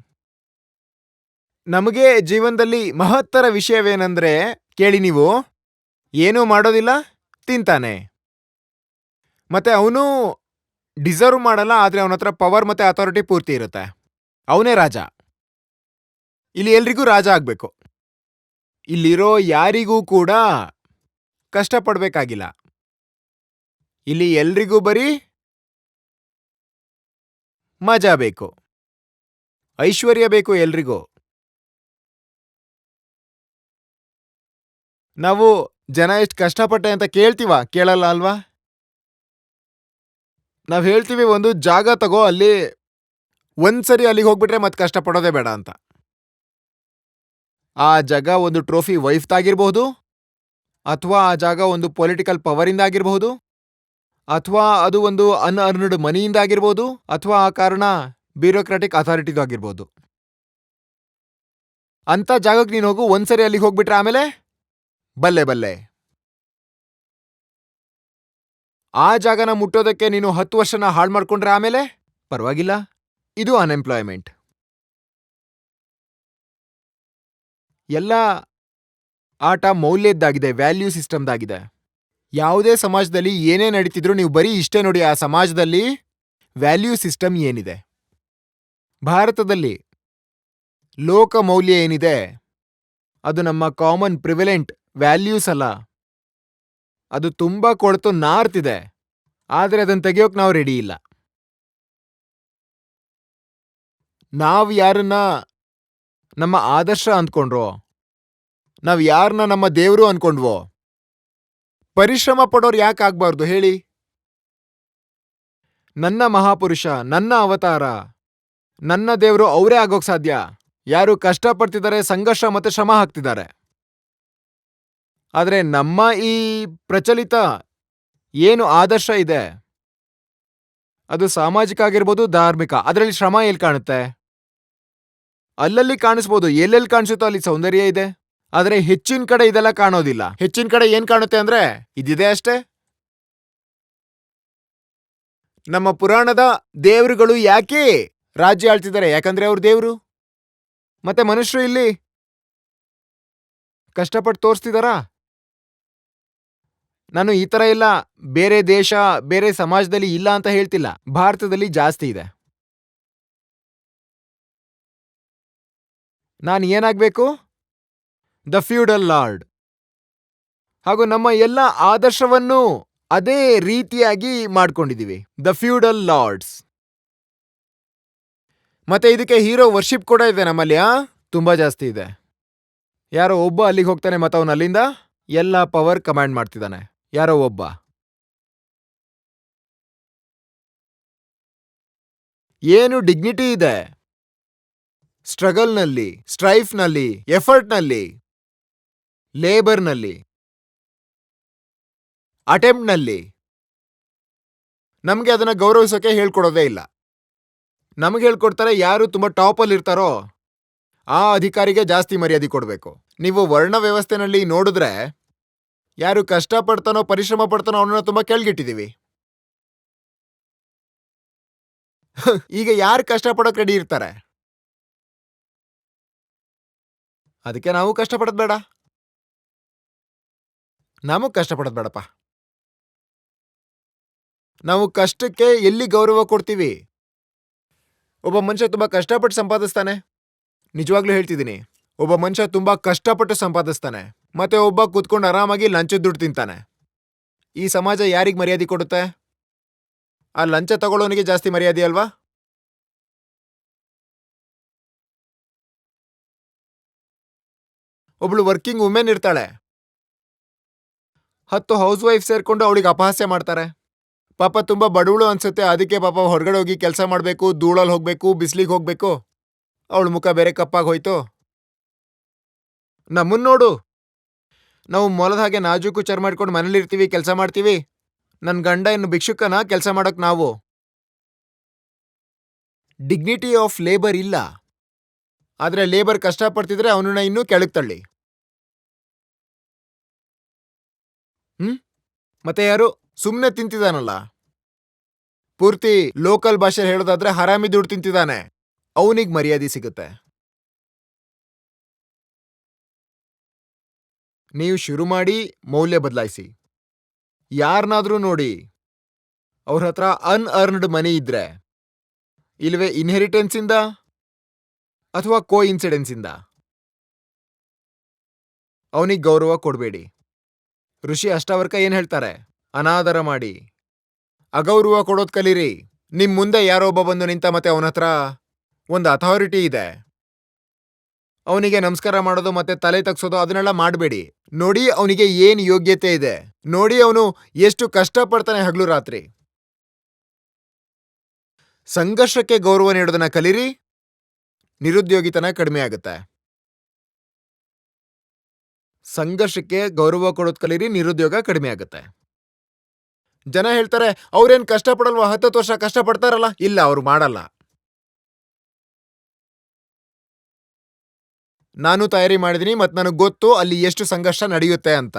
ನಮಗೆ ಜೀವನದಲ್ಲಿ ಮಹತ್ತರ ವಿಷಯವೇನೆಂದ್ರೆ, ಕೇಳಿ ನೀವು. ಏನೂ ಮಾಡೋದಿಲ್ಲ, ತಿಂತಾನೆ. ಮತ್ತೆ ಅವನು ಡಿಸರ್ವ್ ಮಾಡಲ್ಲ, ಆದ್ರೆ ಅವನ ಹತ್ರ ಪವರ್ ಮತ್ತೆ ಅಥಾರಿಟಿ ಪೂರ್ತಿ ಇರುತ್ತೆ. ಅವನೇ ರಾಜ. ಇಲ್ಲಿ ಎಲ್ರಿಗೂ ರಾಜ ಆಗಬೇಕು. ಇಲ್ಲಿರೋ ಯಾರಿಗೂ ಕೂಡ ಕಷ್ಟಪಡಬೇಕಾಗಿಲ್ಲ. ಇಲ್ಲಿ ಎಲ್ರಿಗೂ ಬರೀ ಮಜಾ ಬೇಕು. ಐಶ್ವರ್ಯ ಬೇಕು ಎಲ್ರಿಗೂ. ನಾವು ಜನ ಎಷ್ಟು ಕಷ್ಟಪಟ್ಟೆ ಅಂತ ಕೇಳ್ತೀವ? ಕೇಳಲ್ಲ ಅಲ್ವಾ? ನಾವು ಹೇಳ್ತೀವಿ ಒಂದು ಜಾಗ ತಗೋ, ಅಲ್ಲಿ ಒಂದ್ಸರಿ ಅಲ್ಲಿಗೆ ಹೋಗ್ಬಿಟ್ರೆ ಮತ್ತೆ ಕಷ್ಟಪಡೋದೇ ಬೇಡ ಅಂತ. ಆ ಜಾಗ ಒಂದು ಟ್ರೋಫಿ ವೈಫ್ತಾಗಿರ್ಬಹುದು ಅಥವಾ ಆ ಜಾಗ ಒಂದು ಪೊಲಿಟಿಕಲ್ ಪವರಿಂದ ಆಗಿರಬಹುದು, ಅಥವಾ ಅದು ಒಂದು ಅನ್ಅರ್ನ್ಡ್ ಮನಿಯಿಂದ ಆಗಿರ್ಬೋದು, ಅಥವಾ ಆ ಕಾರಣ ಬ್ಯೂರೋಕ್ರಾಟಿಕ್ ಅಥಾರಿಟಿದು ಆಗಿರ್ಬೋದು. ಅಂಥ ಜಾಗಕ್ಕೆ ನೀನು ಹೋಗು ಒಂದ್ಸರಿ ಅಲ್ಲಿಗೆ ಹೋಗ್ಬಿಟ್ರೆ ಆಮೇಲೆ? ಬಲ್ಲೆ ಬಲ್ಲೆ. ಆ ಜಾಗನ ಮುಟ್ಟೋದಕ್ಕೆ ನೀನು ಹತ್ತು ವರ್ಷನ ಹಾಳು ಮಾಡ್ಕೊಂಡ್ರೆ ಆಮೇಲೆ? ಪರವಾಗಿಲ್ಲ. ಇದು ಅನ್ಎಂಪ್ಲಾಯ್ಮೆಂಟ್ ಎಲ್ಲ ಆಟ ಮೌಲ್ಯದ್ದಾಗಿದೆ ವ್ಯಾಲ್ಯೂ ಸಿಸ್ಟಮ್ದಾಗಿದೆ ಯಾವುದೇ ಸಮಾಜದಲ್ಲಿ ಏನೇ ನಡೀತಿದ್ರು ನೀವು ಬರೀ ಇಷ್ಟೇ ನೋಡಿ ಆ ಸಮಾಜದಲ್ಲಿ ವ್ಯಾಲ್ಯೂ ಸಿಸ್ಟಮ್ ಏನಿದೆ. ಭಾರತದಲ್ಲಿ ಲೋಕ ಮೌಲ್ಯ ಏನಿದೆ? ಅದು ನಮ್ಮ ಕಾಮನ್ ಪ್ರಿವಿಲೆಂಟ್ ವ್ಯಾಲ್ಯೂಸ್ ಅಲ್ಲ. ಅದು ತುಂಬಾ ಕೊಳೆತು ನಾರ್ತಿದೆ. ಆದರೆ ಅದನ್ ತೆಗ್ಯೋಕ್ ನಾವು ರೆಡಿ ಇಲ್ಲ. ನಾವು ಯಾರನ್ನ ನಮ್ಮ ಆದರ್ಶ ಅಂದ್ಕೊಂಡ್ರೋ ನಾವ್ ಯಾರನ್ನ ನಮ್ಮ ದೇವ್ರು ಅನ್ಕೊಂಡ್ವೋ, ಪರಿಶ್ರಮ ಪಡೋರು ಯಾಕೆ ಆಗ್ಬಾರ್ದು ಹೇಳಿ? ನನ್ನ ಮಹಾಪುರುಷ, ನನ್ನ ಅವತಾರ, ನನ್ನ ದೇವರು ಅವರೇ ಆಗೋಕ್ ಸಾಧ್ಯ? ಯಾರು ಕಷ್ಟಪಡ್ತಿದ್ದಾರೆ ಸಂಘರ್ಷ ಮತ್ತೆ ಶ್ರಮ ಹಾಕ್ತಿದ್ದಾರೆ? ಆದ್ರೆ ನಮ್ಮ ಈ ಪ್ರಚಲಿತ ಏನು ಆದರ್ಶ ಇದೆ, ಅದು ಸಾಮಾಜಿಕ ಆಗಿರ್ಬೋದು ಧಾರ್ಮಿಕ, ಅದರಲ್ಲಿ ಶ್ರಮ ಎಲ್ಲಿ ಕಾಣುತ್ತೆ? ಅಲ್ಲಲ್ಲಿ ಕಾಣಿಸ್ಬೋದು, ಎಲ್ಲೆಲ್ಲಿ ಕಾಣಿಸುತ್ತೋ ಅಲ್ಲಿ ಸೌಂದರ್ಯ ಇದೆ, ಆದರೆ ಹೆಚ್ಚಿನ ಕಡೆ ಇದೆಲ್ಲ ಕಾಣೋದಿಲ್ಲ. ಹೆಚ್ಚಿನ ಕಡೆ ಏನ್ ಕಾಣುತ್ತೆ ಅಂದ್ರೆ ಇದಿದೆ ಅಷ್ಟೇ. ನಮ್ಮ ಪುರಾಣದ ದೇವರುಗಳು ಯಾಕೆ ರಾಜ್ಯ ಆಳ್ತಿದ್ದಾರೆ? ಯಾಕಂದ್ರೆ ಅವ್ರ ದೇವರು. ಮತ್ತೆ ಮನುಷ್ಯರು ಇಲ್ಲಿ ಕಷ್ಟಪಟ್ಟು ತೋರಿಸ್ತಿದಾರಾ? ನಾನು ಈ ತರ ಎಲ್ಲ ಬೇರೆ ದೇಶ, ಬೇರೆ ಸಮಾಜದಲ್ಲಿ ಇಲ್ಲ ಅಂತ ಹೇಳ್ತಿಲ್ಲ. ಭಾರತದಲ್ಲಿ ಜಾಸ್ತಿ ಇದೆ. ನಾನು ಏನಾಗ್ಬೇಕು? ದ ಫ್ಯೂಡಲ್ ಲಾರ್ಡ್ ಹಾಗೂ ನಮ್ಮ ಎಲ್ಲ ಆದರ್ಶವನ್ನು ಅದೇ ರೀತಿಯಾಗಿ ಮಾಡ್ಕೊಂಡಿದೀವಿ ದ ಫ್ಯೂಡಲ್ ಲಾರ್ಡ್ಸ್ ಮತ್ತೆ ಇದಕ್ಕೆ ಹೀರೋ ವರ್ಷಿಪ್ ಕೂಡ ಇದೆ ನಮ್ಮಲ್ಲಿ, ಆ? ತುಂಬಾ ಜಾಸ್ತಿ ಇದೆ. ಯಾರೋ ಒಬ್ಬ ಅಲ್ಲಿಗೆ ಹೋಗ್ತಾನೆ ಮತ್ತು ಅವನು ಅಲ್ಲಿಂದ ಎಲ್ಲ ಪವರ್ ಕಮಾಂಡ್ ಮಾಡ್ತಿದ್ದಾನೆ. ಯಾರೋ ಒಬ್ಬ. ಏನು ಡಿಗ್ನಿಟಿ ಇದೆ? ಸ್ಟ್ರಗಲ್ನಲ್ಲಿ ಸ್ಟ್ರೈಫ್ನಲ್ಲಿ ಎಫರ್ಟ್ನಲ್ಲಿ ಲೇಬರ್ನಲ್ಲಿ ಅಟೆಂಪ್ಟ್ನಲ್ಲಿ ನಮಗೆ ಅದನ್ನ ಗೌರವಿಸೋಕೆ ಹೇಳ್ಕೊಡೋದೇ ಇಲ್ಲ. ನಮಗೆ ಹೇಳ್ಕೊಡ್ತಾರೆ ಯಾರು ತುಂಬಾ ಟಾಪಲ್ಲಿ ಇರ್ತಾರೋ, ಆ ಅಧಿಕಾರಿಗೆ ಜಾಸ್ತಿ ಮರ್ಯಾದೆ ಕೊಡಬೇಕು. ನೀವು ವರ್ಣ ವ್ಯವಸ್ಥೆನಲ್ಲಿ ನೋಡಿದ್ರೆ ಯಾರು ಕಷ್ಟಪಡ್ತಾನೋ, ಪರಿಶ್ರಮ ಪಡ್ತಾನೋ ಅವನನ್ನ ತುಂಬಾ ಕೆಳಗಿಟ್ಟಿದೀವಿ ಈಗ ಯಾರು ಕಷ್ಟಪಡೋಕ್ ರೆಡಿ ಇರ್ತಾರೆ? ಅದಕ್ಕೆ ನಾವು ಕಷ್ಟಪಡೋದ್ ಬೇಡ. ನಮಗ್ ಕಷ್ಟಪಡೋದ್ ಬೇಡಪ್ಪ. ನಾವು ಕಷ್ಟಕ್ಕೆ ಎಲ್ಲಿ ಗೌರವ ಕೊಡ್ತೀವಿ? ಒಬ್ಬ ಮನುಷ್ಯ ತುಂಬಾ ಕಷ್ಟಪಟ್ಟು ಸಂಪಾದಿಸ್ತಾನೆ. ನಿಜವಾಗ್ಲೂ ಹೇಳ್ತಿದ್ದೀನಿ, ಒಬ್ಬ ಮನುಷ್ಯ ತುಂಬಾ ಕಷ್ಟಪಟ್ಟು ಸಂಪಾದಿಸ್ತಾನೆ. ಮತ್ತೆ ಒಬ್ಬ ಕೂತ್ಕೊಂಡು ಆರಾಮಾಗಿ ಲಂಚದ ದುಡ್ಡು ತಿಂತಾನೆ. ಈ ಸಮಾಜ ಯಾರಿಗೆ ಮರ್ಯಾದೆ ಕೊಡುತ್ತೆ? ಆ ಲಂಚ ತಗೊಳ್ಳೋನಿಗೆ ಜಾಸ್ತಿ ಮರ್ಯಾದೆ ಅಲ್ವಾ? ಒಬ್ಳು ವರ್ಕಿಂಗ್ ವುಮೆನ್ ಇರ್ತಾಳೆ. ಹತ್ತು ಹೌಸ್ ವೈಫ್ ಸೇರಿಕೊಂಡು ಅವಳಿಗೆ ಅಪಹಾಸ್ಯ ಮಾಡ್ತಾರೆ. ಪಾಪ ತುಂಬ ಬಡವಳು ಅನ್ಸುತ್ತೆ, ಅದಕ್ಕೆ ಪಾಪ ಹೊರಗಡೆ ಹೋಗಿ ಕೆಲಸ ಮಾಡಬೇಕು ಧೂಳಲ್ಲಿ ಹೋಗಬೇಕು, ಬಿಸ್ಲಿಗೆ ಹೋಗಬೇಕು. ಅವಳ ಮುಖ ಬೇರೆ ಕಪ್ಪಾಗಿ ಹೋಯ್ತು. ನಮ್ಮನ್ನು ನೋಡು. ನಾವು ಮೊಲದ ಹಾಗೆ ನಾಜೂಕು ಚರ್ಮ ಇಟ್ಕೊಂಡು ಮನೇಲಿರ್ತೀವಿ ಕೆಲಸ ಮಾಡ್ತೀವಿ. ನನ್ನ ಗಂಡ ಇನ್ನು ಭಿಕ್ಷುಕನ ಕೆಲಸ ಮಾಡೋಕೆ ನಾವು. ಡಿಗ್ನಿಟಿ ಆಫ್ ಲೇಬರ್ ಇಲ್ಲ. ಆದರೆ ಲೇಬರ್ ಕಷ್ಟಪಡ್ತಿದ್ರೆ ಅವನನ್ನ ಇನ್ನೂ ಕೆಳಗೆ ತಳ್ಳಿ. ಹ್ಮ್? ಮತ್ತೆ ಯಾರು? ಸುಮ್ಮನೆ ತಿಂತಿದಾನಲ್ಲ ಪೂರ್ತಿ ಲೋಕಲ್ ಭಾಷೆ ಹೇಳೋದಾದ್ರೆ ಹರಾಮಿ ದುಡ್ಡು ತಿಂತಿದ್ದಾನೆ. ಅವನಿಗೆ ಮರ್ಯಾದೆ ಸಿಗುತ್ತೆ. ನೀವು ಶುರು ಮಾಡಿ ಮೌಲ್ಯ ಬದಲಾಯಿಸಿ. ಯಾರನ್ನಾದರೂ ನೋಡಿ. ಅವ್ರ ಹತ್ರ ಅನ್ಅರ್ನ್ಡ್ ಮನಿ ಇದ್ರೆ. ಇಲ್ವೇ ಇನ್ಹೆರಿಟೆನ್ಸಿಂದ ಅಥವಾ ಕೋ ಇನ್ಸಿಡೆನ್ಸಿಂದ ಅವನಿಗೆ ಗೌರವ ಕೊಡಬೇಡಿ. ಋಷಿ ಅಷ್ಟವರ್ಕ ಏನು ಹೇಳ್ತಾರೆ? ಅನಾದರ ಮಾಡಿ. ಅಗೌರವ ಕೊಡೋದ್ ಕಲೀರಿ. ನಿಮ್ ಮುಂದೆ ಒಬ್ಬ ಬಂದು ನಿಂತ ಮತ್ತೆ ಅವನ ಹತ್ರ ಒಂದು ಅಥಾರಿಟಿ ಇದೆ. ಅವನಿಗೆ ನಮಸ್ಕಾರ ಮಾಡೋದು ಮತ್ತೆ ತಲೆ ತಗ್ಸೋದು ಅದನ್ನೆಲ್ಲ ಮಾಡಬೇಡಿ. ನೋಡಿ ಅವನಿಗೆ ಏನ್ ಯೋಗ್ಯತೆ ಇದೆ. ನೋಡಿ ಅವನು ಎಷ್ಟು ಕಷ್ಟಪಡ್ತಾನೆ ಹಗಲು ರಾತ್ರಿ. ಸಂಘರ್ಷಕ್ಕೆ ಗೌರವ ನೀಡೋದನ್ನ ಕಲಿರಿ. ನಿರುದ್ಯೋಗಿತನ ಕಡಿಮೆ ಆಗುತ್ತೆ. ಸಂಘರ್ಷಕ್ಕೆ ಗೌರವ ಕೊಡೋದ್ ಕಲೀರಿ, ನಿರುದ್ಯೋಗ ಕಡಿಮೆ ಆಗುತ್ತೆ. ಜನ ಹೇಳ್ತಾರೆ, ಅವ್ರೇನ್ ಕಷ್ಟಪಡಲ್ವಾ? ಹತ್ತತ್ತು ವರ್ಷ ಕಷ್ಟಪಡ್ತಾರಲ್ಲ? ಇಲ್ಲ, ಅವ್ರು ಮಾಡಲ್ಲ. ನಾನು ತಯಾರಿ ಮಾಡಿದ್ದೀನಿ ಮತ್ತು ನನಗೆ ಗೊತ್ತು ಅಲ್ಲಿ ಎಷ್ಟು ಸಂಘರ್ಷ ನಡೆಯುತ್ತೆ ಅಂತ.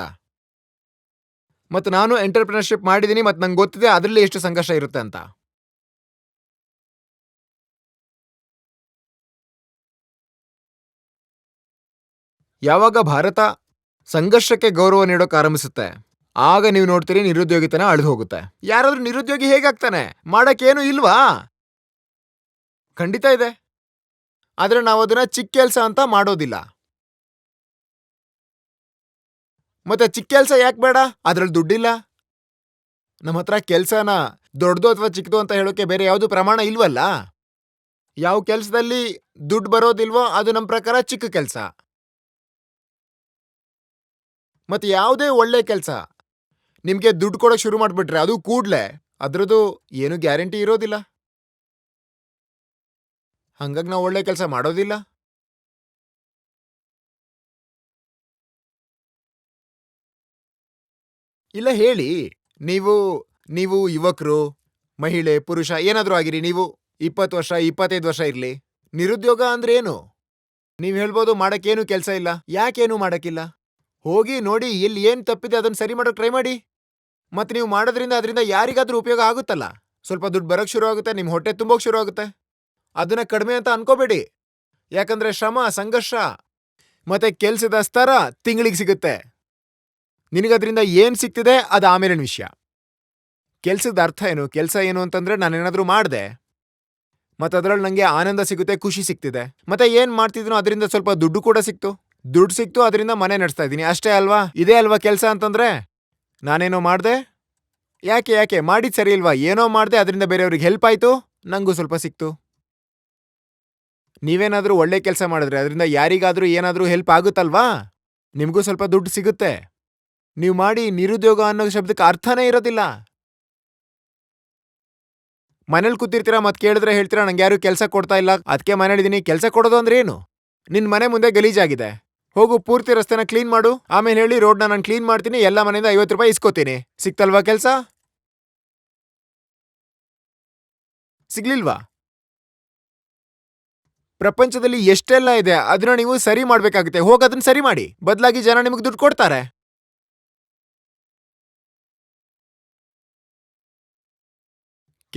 ಮತ್ತು ನಾನು ಎಂಟರ್ಪ್ರಿನರ್ಶಿಪ್ ಮಾಡಿದ್ದೀನಿ ಮತ್ತು ನಂಗೆ ಗೊತ್ತಿದೆ ಅದರಲ್ಲಿ ಎಷ್ಟು ಸಂಘರ್ಷ ಇರುತ್ತೆ ಅಂತ. ಯಾವಾಗ ಭಾರತ ಸಂಘರ್ಷಕ್ಕೆ ಗೌರವ ನೀಡೋಕೆ ಆರಂಭಿಸುತ್ತೆ, ಆಗ ನೀವು ನೋಡ್ತೀರಿ ನಿರುದ್ಯೋಗಿತನ ಅಳಿದು ಹೋಗುತ್ತೆ ಯಾರಾದರೂ ನಿರುದ್ಯೋಗಿ ಹೇಗಾಗ್ತಾನೆ? ಮಾಡೋಕ್ಕೇನು ಇಲ್ವಾ? ಖಂಡಿತ ಇದೆ. ಆದ್ರೆ ನಾವು ಅದನ್ನ ಚಿಕ್ಕ ಕೆಲಸ ಅಂತ ಮಾಡೋದಿಲ್ಲ. ಮತ್ತೆ ಚಿಕ್ಕ ಕೆಲಸ ಯಾಕೆ ಬೇಡ? ಅದ್ರಲ್ಲಿ ದುಡ್ಡಿಲ್ಲ. ನಮ್ಮ ಹತ್ರ ಕೆಲಸನ ದೊಡ್ಡದು ಅಥವಾ ಚಿಕ್ಕದು ಅಂತ ಹೇಳೋಕೆ ಬೇರೆ ಯಾವುದು ಪ್ರಮಾಣ ಇಲ್ವಲ್ಲ? ಯಾವ ಕೆಲಸದಲ್ಲಿ ದುಡ್ಡು ಬರೋದಿಲ್ವೋ ಅದು ನಮ್ಮ ಪ್ರಕಾರ ಚಿಕ್ಕ ಕೆಲಸ. ಮತ್ತೆ ಯಾವುದೇ ಒಳ್ಳೆ ಕೆಲಸ, ನಿಮಗೆ ದುಡ್ಡು ಕೊಡೋಕೆ ಶುರು ಮಾಡಿಬಿಟ್ರೆ ಅದು ಕೂಡಲೇ ಅದ್ರದ್ದು ಏನು ಗ್ಯಾರಂಟಿ ಇರೋದಿಲ್ಲ. ಹಂಗಾಗಿ ನಾವು ಒಳ್ಳೆ ಕೆಲಸ ಮಾಡೋದಿಲ್ಲ. ಇಲ್ಲ, ಹೇಳಿ. ನೀವು ನೀವು ಯುವಕರು, ಮಹಿಳೆ, ಪುರುಷ ಏನಾದರೂ ಆಗಿರಿ, ನೀವು ಇಪ್ಪತ್ತು ವರ್ಷ, ಇಪ್ಪತ್ತೈದು ವರ್ಷ ಇರ್ಲಿ. ನಿರುದ್ಯೋಗ ಅಂದ್ರೆ ಏನು? ನೀವು ಹೇಳ್ಬೋದು ಮಾಡೋಕ್ಕೇನು ಕೆಲಸ ಇಲ್ಲ. ಯಾಕೇನು ಮಾಡೋಕ್ಕಿಲ್ಲ? ಹೋಗಿ ನೋಡಿ ಇಲ್ಲಿ ಏನು ತಪ್ಪಿದೆ ಅದನ್ನು ಸರಿ ಮಾಡೋಕೆ ಟ್ರೈ ಮಾಡಿ. ಮತ್ತು ನೀವು ಮಾಡೋದ್ರಿಂದ, ಅದರಿಂದ ಯಾರಿಗಾದರೂ ಉಪಯೋಗ ಆಗುತ್ತಲ್ಲ? ಸ್ವಲ್ಪ ದುಡ್ಡು ಬರೋಕ್ಕೆ ಶುರು ಆಗುತ್ತೆ ನಿಮ್ಮ ಹೊಟ್ಟೆ ತುಂಬೋಕ್ ಶುರು ಆಗುತ್ತೆ. ಅದನ್ನ ಕಡಿಮೆ ಅಂತ ಅನ್ಕೋಬೇಡಿ. ಯಾಕಂದ್ರೆ ಶ್ರಮ, ಸಂಘರ್ಷ ಮತ್ತೆ ಕೆಲ್ಸದ ಸ್ತರ ತಿಂಗಳಿಗೆ ಸಿಗುತ್ತೆ. ನಿನಗದ್ರಿಂದ ಏನ್ ಸಿಗ್ತಿದೆ ಅದು ಆಮೇಲಿನ ವಿಷಯ. ಕೆಲ್ಸದ ಅರ್ಥ ಏನು? ಕೆಲಸ ಏನು ಅಂತಂದ್ರೆ ನಾನೇನಾದ್ರೂ ಮಾಡ್ದೆ ಮತ್ತೆ ಅದರಲ್ಲಿ ನಂಗೆ ಆನಂದ ಸಿಗುತ್ತೆ, ಖುಷಿ ಸಿಗ್ತಿದೆ. ಮತ್ತೆ ಏನ್ ಮಾಡ್ತಿದ್ನೋ ಅದರಿಂದ ಸ್ವಲ್ಪ ದುಡ್ಡು ಕೂಡ ಸಿಕ್ತು. ದುಡ್ಡು ಸಿಕ್ತು, ಅದರಿಂದ ಮನೆ ನಡೆಸ್ತಾ ಇದ್ದೀನಿ. ಅಷ್ಟೇ ಅಲ್ವಾ? ಇದೇ ಅಲ್ವಾ ಕೆಲಸ ಅಂತಂದ್ರೆ ನಾನೇನೋ ಮಾಡ್ದೆ, ಯಾಕೆ ಯಾಕೆ? ಮಾಡಿದ್ ಸರಿ ಇಲ್ವಾ? ಏನೋ ಮಾಡ್ದೆ, ಅದರಿಂದ ಬೇರೆಯವ್ರಿಗೆ ಹೆಲ್ಪ್ ಆಯ್ತು, ನಂಗೂ ಸ್ವಲ್ಪ ಸಿಕ್ತು. ನೀವೇನಾದ್ರೂ ಒಳ್ಳೆ ಕೆಲಸ ಮಾಡಿದ್ರೆ, ಅದರಿಂದ ಯಾರಿಗಾದ್ರೂ ಏನಾದ್ರೂ ಹೆಲ್ಪ್ ಆಗುತ್ತಲ್ವಾ? ನಿಮಗೂ ಸ್ವಲ್ಪ ದುಡ್ಡು ಸಿಗುತ್ತೆ. ನೀವು ಮಾಡಿ ನಿರುದ್ಯೋಗ ಅನ್ನೋ ಶಬ್ದಕ್ಕೆ ಅರ್ಥನೇ ಇರೋದಿಲ್ಲ. ಮನೇಲಿ ಕೂತಿರ್ತೀರಾ ಮತ್ತೆ ಕೇಳಿದ್ರೆ ಹೇಳ್ತೀರಾ, ನಂಗೆ ಯಾರು ಕೆಲಸ ಕೊಡ್ತಾ ಇಲ್ಲ ಅದಕ್ಕೆ ಮನೇಲಿದ್ದೀನಿ ಕೆಲಸ ಕೊಡೋದು ಅಂದ್ರೆ ಏನು? ನಿನ್ನ ಮನೆ ಮುಂದೆ ಗಲೀಜಾಗಿದೆ. ಹೋಗು, ಪೂರ್ತಿ ರಸ್ತೆನ ಕ್ಲೀನ್ ಮಾಡು. ಆಮೇಲೆ ಹೇಳಿ, ರೋಡ್ನ ನಾನು ಕ್ಲೀನ್ ಮಾಡ್ತೀನಿ, ಎಲ್ಲ ಮನೆಯಿಂದ ಐವತ್ತು ರೂಪಾಯಿ ಇಸ್ಕೋತೀನಿ. ಸಿಕ್ತಲ್ವಾ ಕೆಲಸ? ಸಿಗ್ಲಿಲ್ವಾ? ಪ್ರಪಂಚದಲ್ಲಿ ಎಷ್ಟೆಲ್ಲ ಇದೆ ಅದನ್ನ ನೀವು ಸರಿ ಮಾಡಬೇಕಾಗುತ್ತೆ. ಹೋಗಿ ಅದನ್ನ ಸರಿ ಮಾಡಿ. ಬದಲಾಗಿ ಜನ ನಿಮಗೆ ದುಡ್ಡು ಕೊಡ್ತಾರೆ.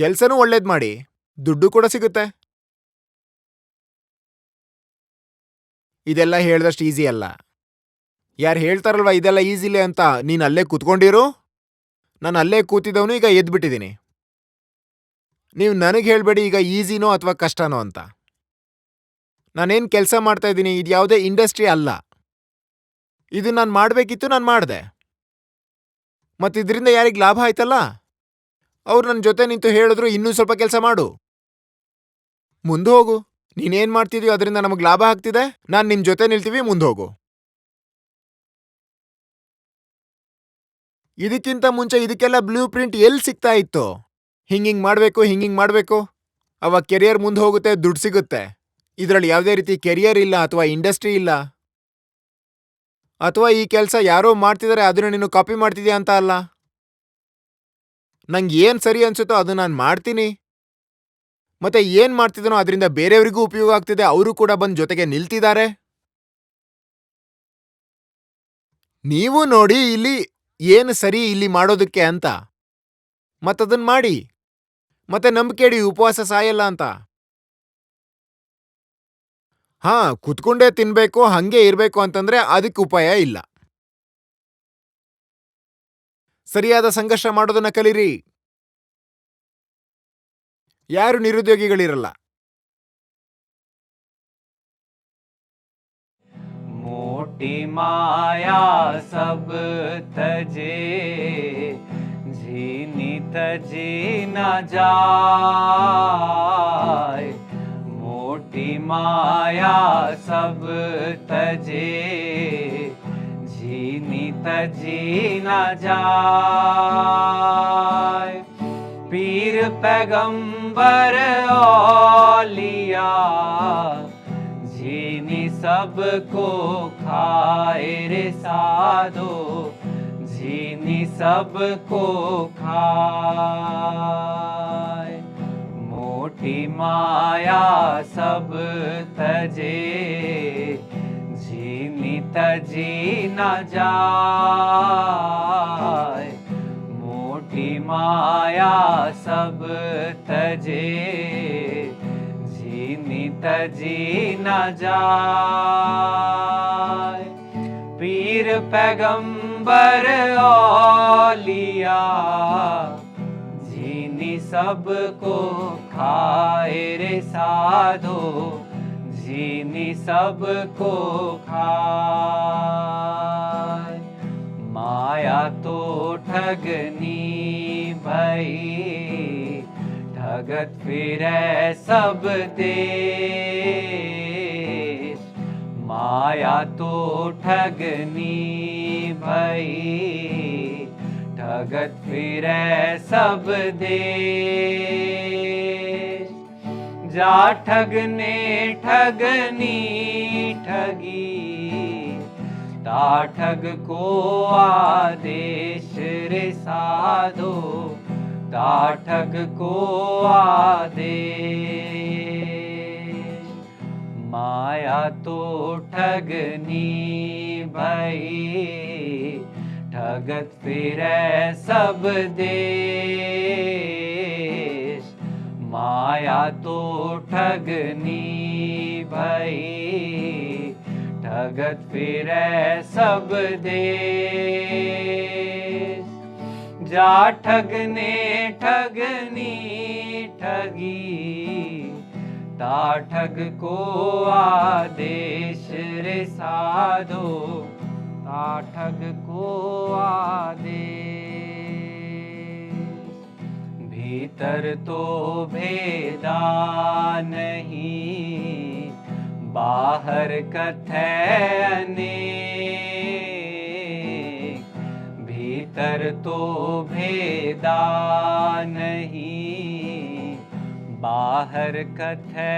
ಕೆಲಸನೂ ಒಳ್ಳೇದು ಮಾಡಿ. ದುಡ್ಡು ಕೂಡ ಸಿಗುತ್ತೆ. ಇದೆಲ್ಲ ಹೇಳ್ದಷ್ಟು ಈಸಿ ಅಲ್ಲ. ಯಾರು ಹೇಳ್ತಾರಲ್ವ, ಇದೆಲ್ಲ ಈಸಿಲಿ ಅಂತ. ನೀನು ಅಲ್ಲೇ ಕೂತ್ಕೊಂಡಿರು? ನಾನು ಅಲ್ಲೇ ಕೂತಿದ್ದವನು ಈಗ ಎದ್ಬಿಟ್ಟಿದ್ದೀನಿ ನೀವು ನನಗೆ ಹೇಳಬೇಡಿ ಈಗ ಈಸಿನೋ ಅಥವಾ ಕಷ್ಟನೋ ಅಂತ. ನಾನೇನು ಕೆಲಸ ಮಾಡ್ತಾ ಇದ್ದೀನಿ, ಇದು ಯಾವುದೇ ಇಂಡಸ್ಟ್ರಿ ಅಲ್ಲ. ಇದು ನಾನು ಮಾಡಬೇಕಿತ್ತು, ನಾನು ಮಾಡಿದೆ. ಮತ್ತು ಇದರಿಂದ ಯಾರಿಗೆ ಲಾಭ ಆಯ್ತಲ್ಲ? ಅವ್ರು ನನ್ನ ಜೊತೆ ನಿಂತು ಹೇಳಿದ್ರು ಇನ್ನೂ ಸ್ವಲ್ಪ ಕೆಲಸ ಮಾಡು. ಮುಂದೆ ಹೋಗು. ನೀನೇನ್ ಮಾಡ್ತಿದೀಯೋ ಅದರಿಂದ ನಮಗೆ ಲಾಭ ಆಗ್ತಿದೆ. ನಾನು ನಿಮ್ಮ ಜೊತೆ ನಿಲ್ತೀವಿ, ಮುಂದೆ ಹೋಗು. ಇದಕ್ಕಿಂತ ಮುಂಚೆ ಇದಕ್ಕೆಲ್ಲ ಬ್ಲೂ ಪ್ರಿಂಟ್ ಎಲ್ಲಿ ಸಿಗ್ತಾ ಇತ್ತು? ಹಿಂಗಿಂಗ್ ಮಾಡಬೇಕು ಹಿಂಗಿಂಗ್ ಮಾಡಬೇಕು. ಅವಾಗ ಕೆರಿಯರ್ ಮುಂದೆ ಹೋಗುತ್ತೆ, ದುಡ್ಡು ಸಿಗುತ್ತೆ. ಇದರಲ್ಲಿ ಯಾವುದೇ ರೀತಿ ಕೆರಿಯರ್ ಇಲ್ಲ ಅಥವಾ ಇಂಡಸ್ಟ್ರಿ ಇಲ್ಲ. ಅಥವಾ ಈ ಕೆಲಸ ಯಾರೋ ಮಾಡ್ತಿದ್ದಾರೆ ಅದನ್ನ ನೀನು ಕಾಪಿ ಮಾಡ್ತಿದ್ಯಾ ಅಂತ ಅಲ್ಲ. ನಂಗೆ ಏನು ಸರಿ ಅನ್ಸುತ್ತೋ ಅದು ನಾನು ಮಾಡ್ತೀನಿ. ಮತ್ತೆ ಏನು ಮಾಡ್ತಿದನೋ ಅದರಿಂದ ಬೇರೆಯವರಿಗೂ ಉಪಯೋಗ ಆಗ್ತಿದೆ, ಅವರು ಕೂಡ ಬಂದು ಜೊತೆಗೆ ನಿಲ್ತಿದ್ದಾರೆ. ನೀವು ನೋಡಿ ಇಲ್ಲಿ ಏನು ಸರಿ ಇಲ್ಲಿ ಮಾಡೋದಕ್ಕೆ ಅಂತ. ಮತ್ತದನ್ನು ಮಾಡಿ. ಮತ್ತೆ ನಂಬಿಕೆ ಇಡಿ, ಉಪವಾಸ ಸಾಯಲ್ಲ ಅಂತ. ಹಾ ಕುತ್ಕೊಂಡೇ ತಿನ್ಬೇಕು ಹಂಗೆ ಇರ್ಬೇಕು ಅಂತಂದ್ರೆ ಅದಕ್ಕೆ ಉಪಾಯ ಇಲ್ಲ ಸರಿಯಾದ ಸಂಘರ್ಷ ಮಾಡೋದನ್ನ ಕಲೀರಿ ಯಾರು ನಿರುದ್ಯೋಗಿಗಳಿರಲ್ಲ मोटी माया सब तजे झीनी तजी न जाय माया सब तजे झीनी तजी न जाय। पीर पैगंबर औलिया, जीनी सबको खाए रे साधो, जीनी सबको खाए। मोटी माया सब तजे, जीनी तजी न जाए। मोटी माया सब तजे, जीनी तजी न जाए। पीर पैगंबर औलिया, जीनी सबको खाए रे साधो जीनी सबको खाए। माया तो ठगनी भई ठगत फिरे सब देश। माया तो ठगनी भई ठगत फिरे सब देश जा ठगने ठगनी ठगी ता ठग को आदेश रे साधो ता ठग को आदेश। माया तो ठगनी भई ठगत फिरे सब देश माया तो ठगनी भई, ठगत फिरे सब देश। जा ठगने ठगनी ठगी, ता ठग को आदेश रे साधो, ता ठग को आदेश भीतर तो भेदा नहीं, बाहर कथै भीतर तो भेदा नहीं, बाहर कथै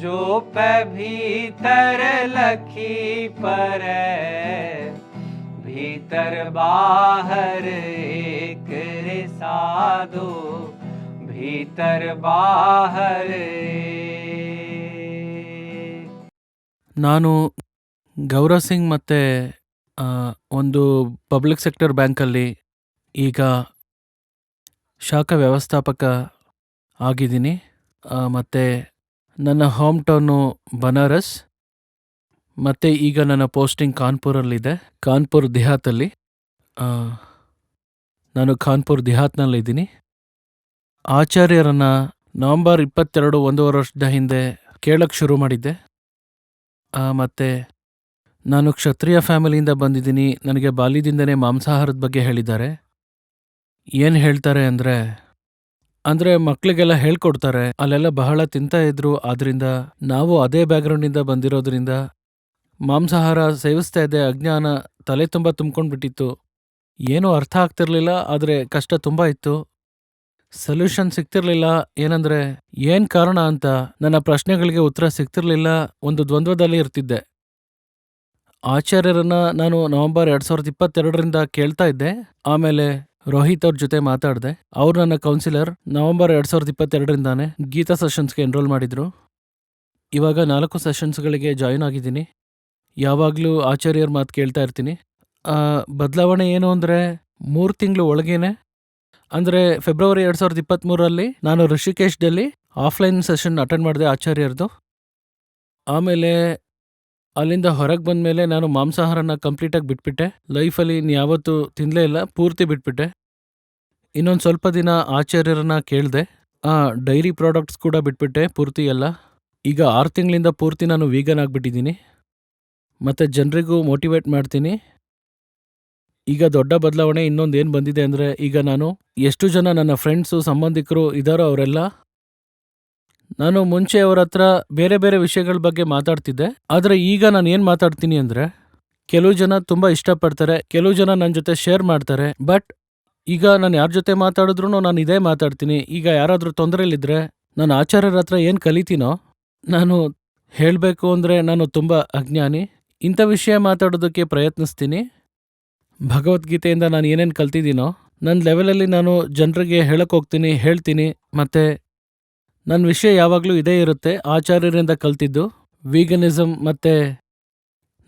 जो पे भीतर लखी पर भीतर बाहर एक रे साधो भीतर बाहर एक। ನಾನು ಗೌರವ್ ಸಿಂಗ್ ಮತ್ತು ಒಂದು ಪಬ್ಲಿಕ್ ಸೆಕ್ಟರ್ ಬ್ಯಾಂಕಲ್ಲಿ ಈಗ ಶಾಖ ವ್ಯವಸ್ಥಾಪಕ ಆಗಿದ್ದೀನಿ ಆ, ಮತ್ತೆ ನನ್ನ ಹೋಮ್ ಟೌನು ಬನಾರಸ್ ಮತ್ತೆ ಈಗ ನನ್ನ ಪೋಸ್ಟಿಂಗ್ ಕಾನ್ಪುರಲ್ಲಿದೆ. ಕಾನ್ಪುರ್ ದಿಹಾತಲ್ಲಿ. ನಾನು ಕಾನ್ಪುರ್ ದಿಹಾತ್ನಲ್ಲಿದ್ದೀನಿ. ಆಚಾರ್ಯರನ್ನ ನವೆಂಬರ್ ಇಪ್ಪತ್ತೆರಡು ಒಂದೂವರೆ ವರ್ಷದ ಹಿಂದೆ ಕೇಳಕ್ಕೆ ಶುರು ಮಾಡಿದ್ದೆ. ಮತ್ತು ನಾನು ಕ್ಷತ್ರಿಯ ಫ್ಯಾಮಿಲಿಯಿಂದ ಬಂದಿದ್ದೀನಿ. ನನಗೆ ಬಾಲ್ಯದಿಂದನೇ ಮಾಂಸಾಹಾರದ ಬಗ್ಗೆ ಹೇಳಿದ್ದಾರೆ. ಏನು ಹೇಳ್ತಾರೆ ಅಂದರೆ ಅಂದರೆ ಮಕ್ಕಳಿಗೆಲ್ಲ ಹೇಳ್ಕೊಡ್ತಾರೆ. ಅಲ್ಲೆಲ್ಲ ಬಹಳ ತಿಂತಾ ಇದ್ರು ಆದ್ರಿಂದ ನಾವು ಅದೇ ಬ್ಯಾಕ್ಗ್ರೌಂಡಿಂದ ಬಂದಿರೋದ್ರಿಂದ ಮಾಂಸಾಹಾರ ಸೇವಿಸ್ತಾ ಇದ್ದೆ, ಅಜ್ಞಾನ ತಲೆ ತುಂಬ ತುಂಬ್ಕೊಂಡ್ಬಿಟ್ಟಿತ್ತು. ಏನೂ ಅರ್ಥ ಆಗ್ತಿರ್ಲಿಲ್ಲ, ಆದರೆ ಕಷ್ಟ ತುಂಬ ಇತ್ತು. ಸೊಲ್ಯೂಷನ್ ಸಿಗ್ತಿರ್ಲಿಲ್ಲ, ಏನಂದ್ರೆ ಏನ್ ಕಾರಣ ಅಂತ ನನ್ನ ಪ್ರಶ್ನೆಗಳಿಗೆ ಉತ್ತರ ಸಿಗ್ತಿರ್ಲಿಲ್ಲ, ಒಂದು ದ್ವಂದ್ವದಲ್ಲಿ ಇರ್ತಿದ್ದೆ. ಆಚಾರ್ಯರನ್ನ ನಾನು ನವೆಂಬರ್ ಎರಡ್ ಸಾವಿರದ ಇಪ್ಪತ್ತೆರಡರಿಂದ ಕೇಳ್ತಾ ಇದ್ದೆ, ಆಮೇಲೆ ರೋಹಿತ್ ಅವ್ರ ಜೊತೆ ಮಾತಾಡಿದೆ. ಅವ್ರು ನನ್ನ ಕೌನ್ಸಿಲರ್, ನವೆಂಬರ್ ಎರಡ್ ಸಾವಿರದ ಇಪ್ಪತ್ತೆರಡರಿಂದಾನೆ ಗೀತಾ ಸೆಷನ್ಸ್ಗೆ ಎನ್ರೋಲ್ ಮಾಡಿದ್ರು. ಇವಾಗ ನಾಲ್ಕು ಸೆಷನ್ಸ್ಗಳಿಗೆ ಜಾಯಿನ್ ಆಗಿದ್ದೀನಿ. ಯಾವಾಗಲೂ ಆಚಾರ್ಯರ ಮಾತು ಕೇಳ್ತಾ ಇರ್ತೀನಿ. ಬದಲಾವಣೆ ಏನು ಅಂದರೆ ಮೂರು ತಿಂಗಳು ಒಳಗೇನೆ, ಅಂದರೆ ಫೆಬ್ರವರಿ ಎರಡು ಸಾವಿರದ ಇಪ್ಪತ್ತ್ಮೂರಲ್ಲಿ ನಾನು ಋಷಿಕೇಶ್ದಲ್ಲಿ ಆಫ್ಲೈನ್ ಸೆಷನ್ ಅಟೆಂಡ್ ಮಾಡಿದೆ ಆಚಾರ್ಯರದು. ಆಮೇಲೆ ಅಲ್ಲಿಂದ ಹೊರಗೆ ಬಂದ ಮೇಲೆ ನಾನು ಮಾಂಸಾಹಾರನ ಕಂಪ್ಲೀಟಾಗಿ ಬಿಟ್ಬಿಟ್ಟೆ. ಲೈಫಲ್ಲಿ ಇನ್ಯಾವತ್ತೂ ತಿನ್ನಲೇ ಇಲ್ಲ, ಪೂರ್ತಿ ಬಿಟ್ಬಿಟ್ಟೆ. ಇನ್ನೊಂದು ಸ್ವಲ್ಪ ದಿನ ಆಚಾರ್ಯರನ್ನ ಕೇಳಿದೆ. ಡೈರಿ ಪ್ರಾಡಕ್ಟ್ಸ್ ಕೂಡ ಬಿಟ್ಬಿಟ್ಟೆ ಪೂರ್ತಿ ಎಲ್ಲ. ಈಗ ಆರು ತಿಂಗಳಿಂದ ಪೂರ್ತಿ ನಾನು ವೀಗನ್ ಆಗಿಬಿಟ್ಟಿದ್ದೀನಿ. ಮತ್ತು ಜನರಿಗೂ ಮೋಟಿವೇಟ್ ಮಾಡ್ತೀನಿ. ಈಗ ದೊಡ್ಡ ಬದಲಾವಣೆ ಇನ್ನೊಂದು ಏನು ಬಂದಿದೆ ಅಂದರೆ ಈಗ ನಾನು ಎಷ್ಟು ಜನ ನನ್ನ ಫ್ರೆಂಡ್ಸು ಸಂಬಂಧಿಕರು ಇದ್ದಾರೋ ಅವರೆಲ್ಲ ನಾನು ಮುಂಚೆ ಅವ್ರ ಹತ್ರ ಬೇರೆ ಬೇರೆ ವಿಷಯಗಳ ಬಗ್ಗೆ ಮಾತಾಡ್ತಿದ್ದೆ. ಆದರೆ ಈಗ ನಾನು ಏನು ಮಾತಾಡ್ತೀನಿ ಅಂದರೆ ಕೆಲವು ಜನ ತುಂಬ ಇಷ್ಟಪಡ್ತಾರೆ, ಕೆಲವು ಜನ ನನ್ನ ಜೊತೆ ಶೇರ್ ಮಾಡ್ತಾರೆ. ಬಟ್ ಈಗ ನಾನು ಯಾರ ಜೊತೆ ಮಾತಾಡಿದ್ರೂ ನಾನು ಇದೇ ಮಾತಾಡ್ತೀನಿ. ಈಗ ಯಾರಾದರೂ ತೊಂದರೆಯಲ್ಲಿದ್ದರೆ ನಾನು ಆಚಾರ್ಯರ ಹತ್ರ ಏನು ಕಲಿತೀನೋ ನಾನು ಹೇಳಬೇಕು ಅಂದರೆ ನಾನು ತುಂಬ ಅಜ್ಞಾನಿ. ಇಂಥ ವಿಷಯ ಮಾತಾಡೋದಕ್ಕೆ ಪ್ರಯತ್ನಿಸ್ತೀನಿ. ಭಗವದ್ಗೀತೆಯಿಂದ ನಾನು ಏನೇನು ಕಲ್ತಿದ್ದೀನೋ ನನ್ನ ಲೆವೆಲಲ್ಲಿ ನಾನು ಜನರಿಗೆ ಹೇಳಕ್ಕೆ ಹೋಗ್ತೀನಿ, ಹೇಳ್ತೀನಿ, ಮತ್ತೆ ನನ್ನ ವಿಷಯ ಯಾವಾಗಲೂ ಇದೇ ಇರುತ್ತೆ, ಆಚಾರ್ಯರಿಂದ ಕಲ್ತಿದ್ದು. ವೀಗನಿಸಮ್ ಮತ್ತೆ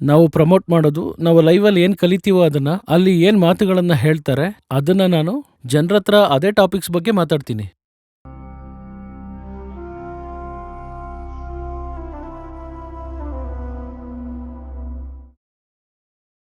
ನಾವು ಪ್ರಮೋಟ್ ಮಾಡೋದು, ನಾವು ಲೈವಲ್ಲಿ ಏನು ಕಲಿತೀವೋ ಅದನ್ನ, ಅಲ್ಲಿ ಏನು ಮಾತುಗಳನ್ನ ಹೇಳ್ತಾರೆ, ಅದನ್ನ ನಾನು ಜನರ ಅದೇ ಟಾಪಿಕ್ಸ್ ಬಗ್ಗೆ ಮಾತಾಡ್ತೀನಿ.